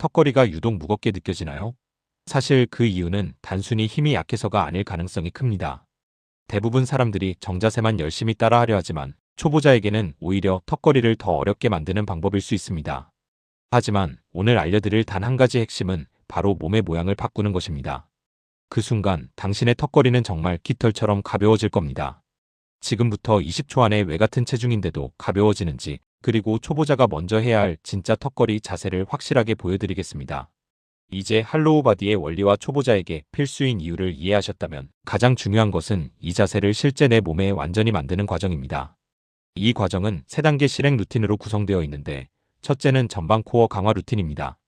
턱걸이가 유독 무겁게 느껴지나요? 사실 그 이유는 단순히 힘이 약해서가 아닐 가능성이 큽니다. 대부분 사람들이 정자세만 열심히 따라하려 하지만 초보자에게는 오히려 턱걸이를 더 어렵게 만드는 방법일 수 있습니다. 하지만 오늘 알려드릴 단 한 가지 핵심은 바로 몸의 모양을 바꾸는 것입니다. 그 순간 당신의 턱걸이는 정말 깃털처럼 가벼워질 겁니다. 지금부터 20초 안에 왜 같은 체중인데도 가벼워지는지 그리고 초보자가 먼저 해야 할 진짜 턱걸이 자세를 확실하게 보여드리겠습니다. 이제 할로우 바디의 원리와 초보자에게 필수인 이유를 이해하셨다면 가장 중요한 것은 이 자세를 실제 내 몸에 완전히 만드는 과정입니다. 이 과정은 3단계 실행 루틴으로 구성되어 있는데 첫째는 전방 코어 강화 루틴입니다.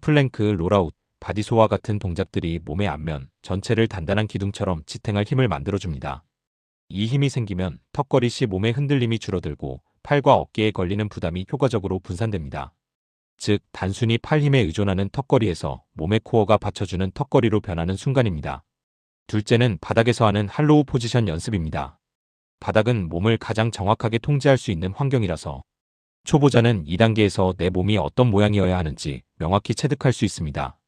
플랭크, 롤아웃, 바디소와 같은 동작들이 몸의 앞면 전체를 단단한 기둥처럼 지탱할 힘을 만들어줍니다. 이 힘이 생기면 턱걸이 시 몸의 흔들림이 줄어들고 팔과 어깨에 걸리는 부담이 효과적으로 분산됩니다. 즉, 단순히 팔 힘에 의존하는 턱걸이에서 몸의 코어가 받쳐주는 턱걸이로 변하는 순간입니다. 둘째는 바닥에서 하는 할로우 포지션 연습입니다. 바닥은 몸을 가장 정확하게 통제할 수 있는 환경이라서 초보자는 2단계에서 내 몸이 어떤 모양이어야 하는지 명확히 체득할 수 있습니다.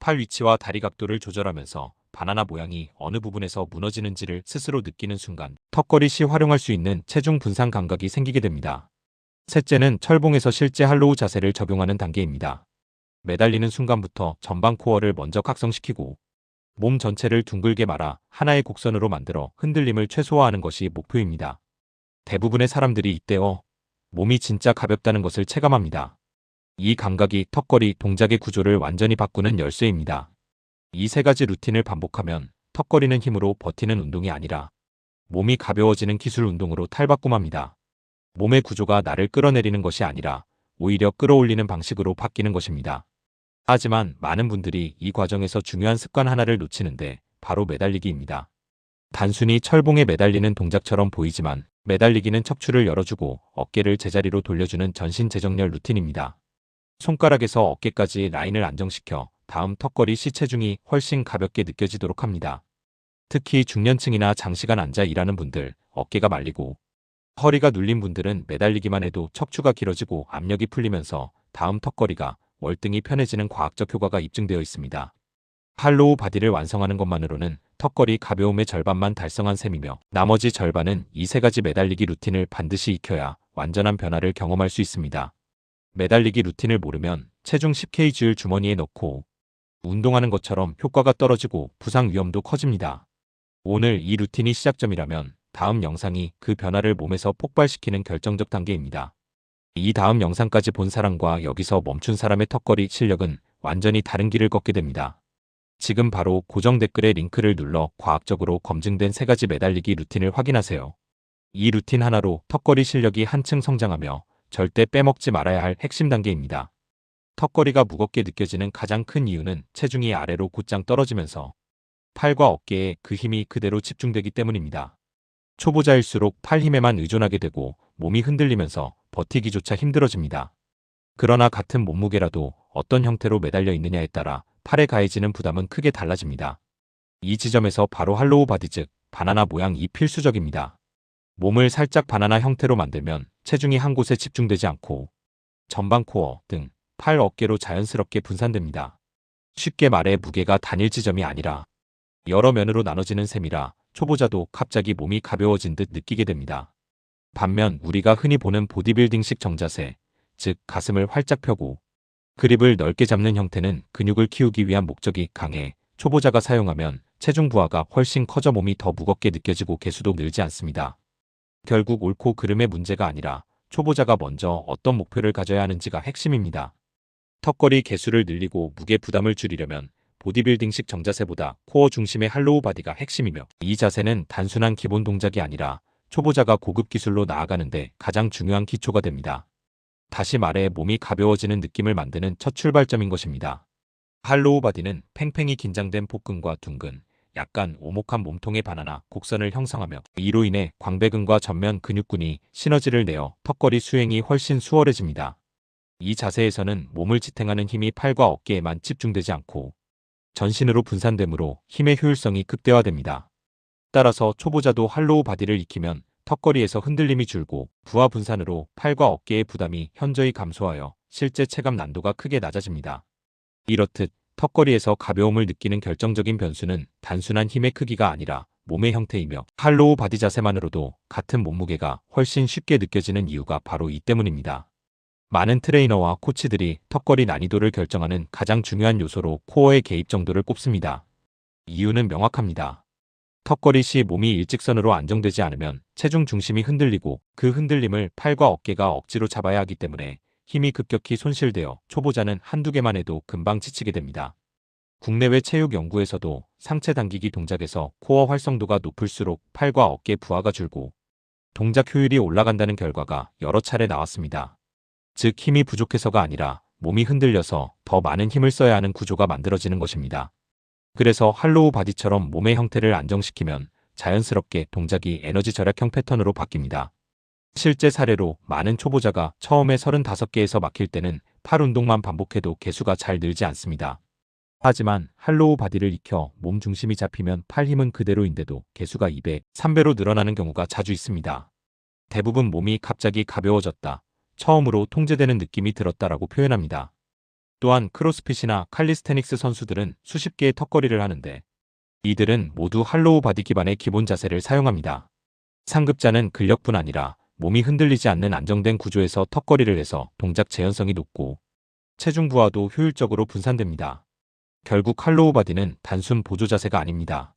팔 위치와 다리 각도를 조절하면서 바나나 모양이 어느 부분에서 무너지는지를 스스로 느끼는 순간 턱걸이 시 활용할 수 있는 체중 분산 감각이 생기게 됩니다. 셋째는 철봉에서 실제 할로우 자세를 적용하는 단계입니다. 매달리는 순간부터 전방 코어를 먼저 각성시키고 몸 전체를 둥글게 말아 하나의 곡선으로 만들어 흔들림을 최소화하는 것이 목표입니다. 대부분의 사람들이 이때어 몸이 진짜 가볍다는 것을 체감합니다. 이 감각이 턱걸이 동작의 구조를 완전히 바꾸는 열쇠입니다. 이 세 가지 루틴을 반복하면 턱걸이는 힘으로 버티는 운동이 아니라 몸이 가벼워지는 기술 운동으로 탈바꿈합니다. 몸의 구조가 나를 끌어내리는 것이 아니라 오히려 끌어올리는 방식으로 바뀌는 것입니다. 하지만 많은 분들이 이 과정에서 중요한 습관 하나를 놓치는데 바로 매달리기입니다. 단순히 철봉에 매달리는 동작처럼 보이지만 매달리기는 척추를 열어주고 어깨를 제자리로 돌려주는 전신 재정렬 루틴입니다. 손가락에서 어깨까지 라인을 안정시켜 다음 턱걸이 시체중이 훨씬 가볍게 느껴지도록 합니다. 특히 중년층이나 장시간 앉아 일하는 분들, 어깨가 말리고 허리가 눌린 분들은 매달리기만 해도 척추가 길어지고 압력이 풀리면서 다음 턱걸이가 월등히 편해지는 과학적 효과가 입증되어 있습니다. 할로우 바디를 완성하는 것만으로는 턱걸이 가벼움의 절반만 달성한 셈이며 나머지 절반은 이 세 가지 매달리기 루틴을 반드시 익혀야 완전한 변화를 경험할 수 있습니다. 매달리기 루틴을 모르면 체중 10kg를 주머니에 넣고 운동하는 것처럼 효과가 떨어지고 부상 위험도 커집니다. 오늘 이 루틴이 시작점이라면 다음 영상이 그 변화를 몸에서 폭발시키는 결정적 단계입니다. 이 다음 영상까지 본 사람과 여기서 멈춘 사람의 턱걸이 실력은 완전히 다른 길을 걷게 됩니다. 지금 바로 고정 댓글에 링크를 눌러 과학적으로 검증된 세 가지 매달리기 루틴을 확인하세요. 이 루틴 하나로 턱걸이 실력이 한층 성장하며 절대 빼먹지 말아야 할 핵심 단계입니다. 턱걸이가 무겁게 느껴지는 가장 큰 이유는 체중이 아래로 곧장 떨어지면서 팔과 어깨에 그 힘이 그대로 집중되기 때문입니다. 초보자일수록 팔 힘에만 의존하게 되고 몸이 흔들리면서 버티기조차 힘들어집니다. 그러나 같은 몸무게라도 어떤 형태로 매달려 있느냐에 따라 팔에 가해지는 부담은 크게 달라집니다. 이 지점에서 바로 할로우 바디 즉 바나나 모양이 필수적입니다. 몸을 살짝 바나나 형태로 만들면 체중이 한 곳에 집중되지 않고 전방 코어 등 팔 어깨로 자연스럽게 분산됩니다. 쉽게 말해 무게가 단일 지점이 아니라 여러 면으로 나눠지는 셈이라 초보자도 갑자기 몸이 가벼워진 듯 느끼게 됩니다. 반면 우리가 흔히 보는 보디빌딩식 정자세, 즉 가슴을 활짝 펴고 그립을 넓게 잡는 형태는 근육을 키우기 위한 목적이 강해 초보자가 사용하면 체중 부하가 훨씬 커져 몸이 더 무겁게 느껴지고 개수도 늘지 않습니다. 결국 옳고 그름의 문제가 아니라 초보자가 먼저 어떤 목표를 가져야 하는지가 핵심입니다. 턱걸이 개수를 늘리고 무게 부담을 줄이려면 보디빌딩식 정자세보다 코어 중심의 할로우 바디가 핵심이며 이 자세는 단순한 기본 동작이 아니라 초보자가 고급 기술로 나아가는데 가장 중요한 기초가 됩니다. 다시 말해 몸이 가벼워지는 느낌을 만드는 첫 출발점인 것입니다. 할로우 바디는 팽팽히 긴장된 복근과 둥근, 약간 오목한 몸통의 바나나 곡선을 형성하며 이로 인해 광배근과 전면 근육군이 시너지를 내어 턱걸이 수행이 훨씬 수월해집니다. 이 자세에서는 몸을 지탱하는 힘이 팔과 어깨에만 집중되지 않고 전신으로 분산되므로 힘의 효율성이 극대화됩니다. 따라서 초보자도 할로우 바디를 익히면 턱걸이에서 흔들림이 줄고 부하 분산으로 팔과 어깨의 부담이 현저히 감소하여 실제 체감 난도가 크게 낮아집니다. 이렇듯 턱걸이에서 가벼움을 느끼는 결정적인 변수는 단순한 힘의 크기가 아니라 몸의 형태이며 할로우 바디 자세만으로도 같은 몸무게가 훨씬 쉽게 느껴지는 이유가 바로 이 때문입니다. 많은 트레이너와 코치들이 턱걸이 난이도를 결정하는 가장 중요한 요소로 코어의 개입 정도를 꼽습니다. 이유는 명확합니다. 턱걸이 시 몸이 일직선으로 안정되지 않으면 체중 중심이 흔들리고 그 흔들림을 팔과 어깨가 억지로 잡아야 하기 때문에 힘이 급격히 손실되어 초보자는 한두 개만 해도 금방 지치게 됩니다. 국내외 체육 연구에서도 상체 당기기 동작에서 코어 활성도가 높을수록 팔과 어깨 부하가 줄고 동작 효율이 올라간다는 결과가 여러 차례 나왔습니다. 즉 힘이 부족해서가 아니라 몸이 흔들려서 더 많은 힘을 써야 하는 구조가 만들어지는 것입니다. 그래서 할로우 바디처럼 몸의 형태를 안정시키면 자연스럽게 동작이 에너지 절약형 패턴으로 바뀝니다. 실제 사례로 많은 초보자가 처음에 35개에서 막힐 때는 팔 운동만 반복해도 개수가 잘 늘지 않습니다. 하지만 할로우 바디를 익혀 몸 중심이 잡히면 팔 힘은 그대로인데도 개수가 2배, 3배로 늘어나는 경우가 자주 있습니다. 대부분 몸이 갑자기 가벼워졌다. 처음으로 통제되는 느낌이 들었다라고 표현합니다. 또한 크로스핏이나 칼리스테닉스 선수들은 수십 개의 턱걸이를 하는데 이들은 모두 할로우 바디 기반의 기본 자세를 사용합니다. 상급자는 근력뿐 아니라 몸이 흔들리지 않는 안정된 구조에서 턱걸이를 해서 동작 재현성이 높고 체중 부하도 효율적으로 분산됩니다. 결국 할로우 바디는 단순 보조 자세가 아닙니다.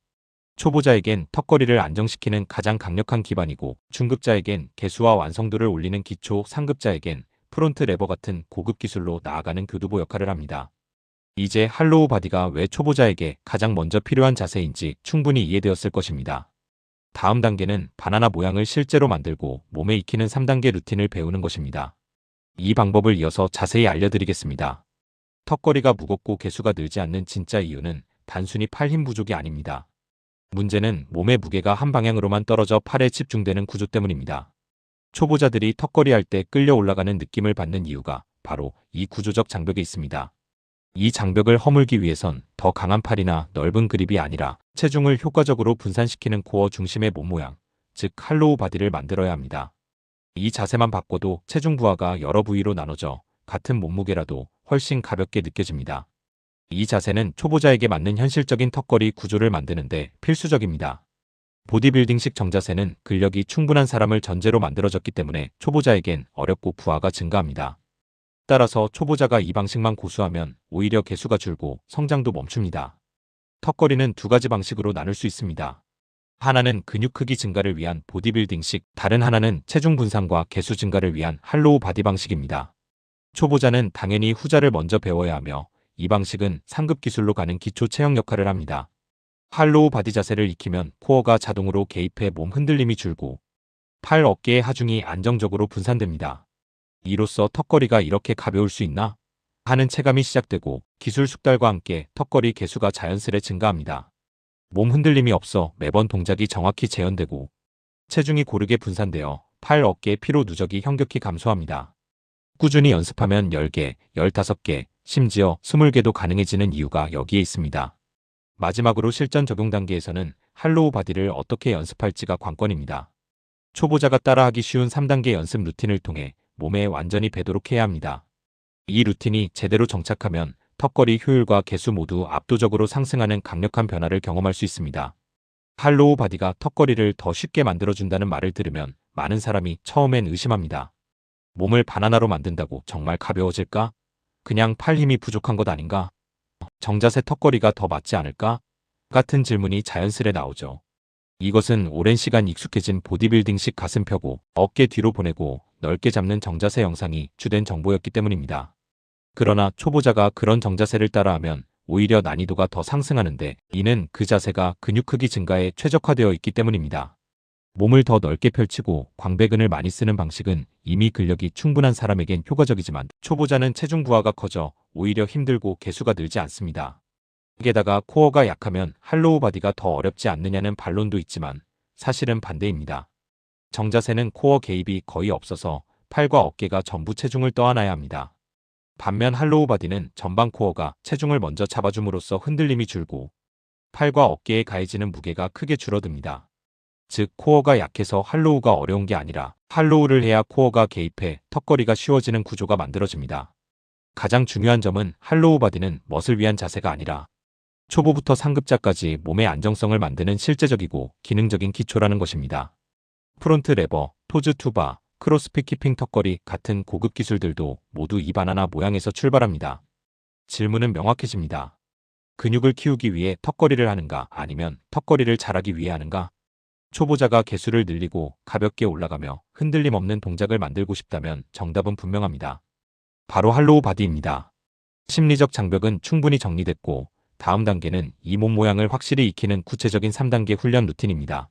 초보자에겐 턱걸이를 안정시키는 가장 강력한 기반이고 중급자에겐 개수와 완성도를 올리는 기초, 상급자에겐 프론트 레버 같은 고급 기술로 나아가는 교두보 역할을 합니다. 이제 할로우 바디가 왜 초보자에게 가장 먼저 필요한 자세인지 충분히 이해되었을 것입니다. 다음 단계는 바나나 모양을 실제로 만들고 몸에 익히는 3단계 루틴을 배우는 것입니다. 이 방법을 이어서 자세히 알려드리겠습니다. 턱걸이가 무겁고 개수가 늘지 않는 진짜 이유는 단순히 팔 힘 부족이 아닙니다. 문제는 몸의 무게가 한 방향으로만 떨어져 팔에 집중되는 구조 때문입니다. 초보자들이 턱걸이 할 때 끌려 올라가는 느낌을 받는 이유가 바로 이 구조적 장벽에 있습니다. 이 장벽을 허물기 위해선 더 강한 팔이나 넓은 그립이 아니라 체중을 효과적으로 분산시키는 코어 중심의 몸 모양, 즉 할로우 바디를 만들어야 합니다. 이 자세만 바꿔도 체중 부하가 여러 부위로 나눠져 같은 몸무게라도 훨씬 가볍게 느껴집니다. 이 자세는 초보자에게 맞는 현실적인 턱걸이 구조를 만드는데 필수적입니다. 보디빌딩식 정자세는 근력이 충분한 사람을 전제로 만들어졌기 때문에 초보자에겐 어렵고 부하가 증가합니다. 따라서 초보자가 이 방식만 고수하면 오히려 개수가 줄고 성장도 멈춥니다. 턱걸이는 두 가지 방식으로 나눌 수 있습니다. 하나는 근육 크기 증가를 위한 보디빌딩식, 다른 하나는 체중 분산과 개수 증가를 위한 할로우 바디 방식입니다. 초보자는 당연히 후자를 먼저 배워야 하며 이 방식은 상급 기술로 가는 기초 체형 역할을 합니다. 할로우 바디 자세를 익히면 코어가 자동으로 개입해 몸 흔들림이 줄고 팔 어깨의 하중이 안정적으로 분산됩니다. 이로써 턱걸이가 이렇게 가벼울 수 있나? 하는 체감이 시작되고 기술 숙달과 함께 턱걸이 개수가 자연스레 증가합니다. 몸 흔들림이 없어 매번 동작이 정확히 재현되고 체중이 고르게 분산되어 팔 어깨의 피로 누적이 현격히 감소합니다. 꾸준히 연습하면 10개, 15개, 심지어 20개도 가능해지는 이유가 여기에 있습니다. 마지막으로 실전 적용 단계에서는 할로우 바디를 어떻게 연습할지가 관건입니다. 초보자가 따라하기 쉬운 3단계 연습 루틴을 통해 몸에 완전히 배도록 해야 합니다. 이 루틴이 제대로 정착하면 턱걸이 효율과 개수 모두 압도적으로 상승하는 강력한 변화를 경험할 수 있습니다. 할로우 바디가 턱걸이를 더 쉽게 만들어준다는 말을 들으면 많은 사람이 처음엔 의심합니다. 몸을 바나나로 만든다고 정말 가벼워질까? 그냥 팔 힘이 부족한 것 아닌가? 정자세 턱걸이가 더 맞지 않을까? 같은 질문이 자연스레 나오죠. 이것은 오랜 시간 익숙해진 보디빌딩식 가슴 펴고 어깨 뒤로 보내고 넓게 잡는 정자세 영상이 주된 정보였기 때문입니다. 그러나 초보자가 그런 정자세를 따라하면 오히려 난이도가 더 상승하는데 이는 그 자세가 근육 크기 증가에 최적화되어 있기 때문입니다. 몸을 더 넓게 펼치고 광배근을 많이 쓰는 방식은 이미 근력이 충분한 사람에겐 효과적이지만 초보자는 체중 부하가 커져 오히려 힘들고 개수가 늘지 않습니다. 게다가 코어가 약하면 할로우 바디가 더 어렵지 않느냐는 반론도 있지만 사실은 반대입니다. 정자세는 코어 개입이 거의 없어서 팔과 어깨가 전부 체중을 떠안아야 합니다. 반면 할로우 바디는 전방 코어가 체중을 먼저 잡아줌으로써 흔들림이 줄고 팔과 어깨에 가해지는 무게가 크게 줄어듭니다. 즉 코어가 약해서 할로우가 어려운 게 아니라 할로우를 해야 코어가 개입해 턱걸이가 쉬워지는 구조가 만들어집니다. 가장 중요한 점은 할로우 바디는 멋을 위한 자세가 아니라 초보부터 상급자까지 몸의 안정성을 만드는 실제적이고 기능적인 기초라는 것입니다. 프론트 레버, 토즈 투바, 크로스핏 키핑 턱걸이 같은 고급 기술들도 모두 이 바나나 모양에서 출발합니다. 질문은 명확해집니다. 근육을 키우기 위해 턱걸이를 하는가 아니면 턱걸이를 잘하기 위해 하는가? 초보자가 개수를 늘리고 가볍게 올라가며 흔들림 없는 동작을 만들고 싶다면 정답은 분명합니다. 바로 할로우 바디입니다. 심리적 장벽은 충분히 정리됐고 다음 단계는 이 몸 모양을 확실히 익히는 구체적인 3단계 훈련 루틴입니다.